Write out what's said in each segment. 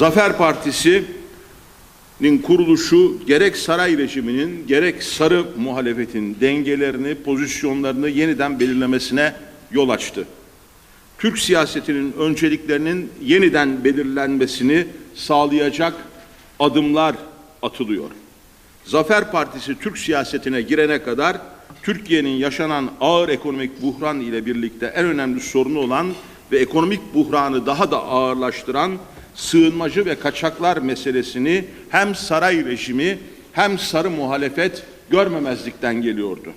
Zafer Partisi'nin kuruluşu gerek saray rejiminin gerek sarı muhalefetin dengelerini, pozisyonlarını yeniden belirlemesine yol açtı. Türk siyasetinin önceliklerinin yeniden belirlenmesini sağlayacak adımlar atılıyor. Zafer Partisi Türk siyasetine girene kadar Türkiye'nin yaşanan ağır ekonomik buhran ile birlikte en önemli sorunu olan ve ekonomik buhranı daha da ağırlaştıran sığınmacı ve kaçaklar meselesini hem saray rejimi hem sarı muhalefet görmemezlikten geliyordu.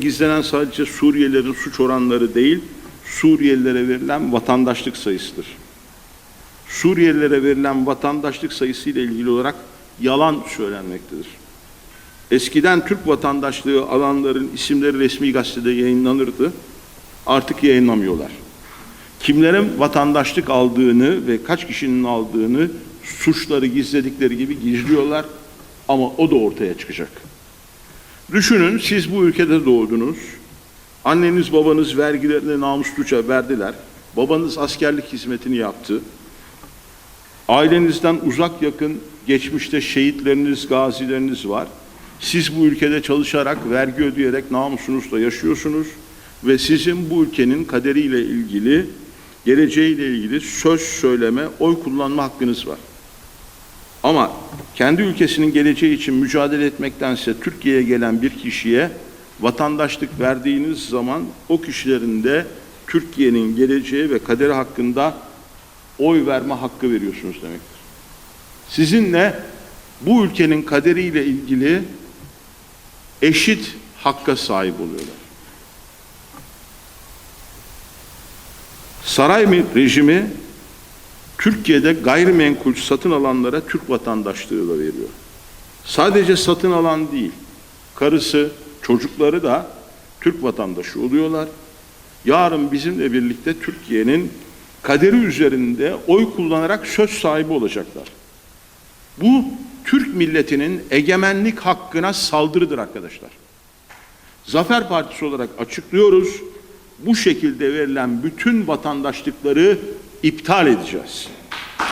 Gizlenen sadece Suriyelilerin suç oranları değil, Suriyelilere verilen vatandaşlık sayısıdır. Suriyelilere verilen vatandaşlık sayısı ile ilgili olarak yalan söylenmektedir. Eskiden Türk vatandaşlığı alanların isimleri resmi gazetede yayınlanırdı. Artık yayınlamıyorlar. Kimlerin vatandaşlık aldığını ve kaç kişinin aldığını suçları gizledikleri gibi gizliyorlar ama o da ortaya çıkacak. Düşünün siz bu ülkede doğdunuz. Anneniz babanız vergilerini namusluca verdiler. Babanız askerlik hizmetini yaptı. Ailenizden uzak yakın geçmişte şehitleriniz, gazileriniz var. Siz bu ülkede çalışarak, vergi ödeyerek namusunuzla yaşıyorsunuz ve sizin bu ülkenin kaderiyle ilgili, geleceğiyle ilgili söz söyleme, oy kullanma hakkınız var. Ama kendi ülkesinin geleceği için mücadele etmektense Türkiye'ye gelen bir kişiye vatandaşlık verdiğiniz zaman o kişilerin de Türkiye'nin geleceği ve kaderi hakkında oy verme hakkı veriyorsunuz demektir. Sizinle bu ülkenin kaderiyle ilgili eşit hakka sahip oluyorlar. Saray rejimi Türkiye'de gayrimenkul satın alanlara Türk vatandaşlığı da veriyor. Sadece satın alan değil, karısı, çocukları da Türk vatandaşı oluyorlar. Yarın bizimle birlikte Türkiye'nin kaderi üzerinde oy kullanarak söz sahibi olacaklar. Bu Türk milletinin egemenlik hakkına saldırıdır arkadaşlar. Zafer Partisi olarak açıklıyoruz. Bu şekilde verilen bütün vatandaşlıkları iptal edeceğiz.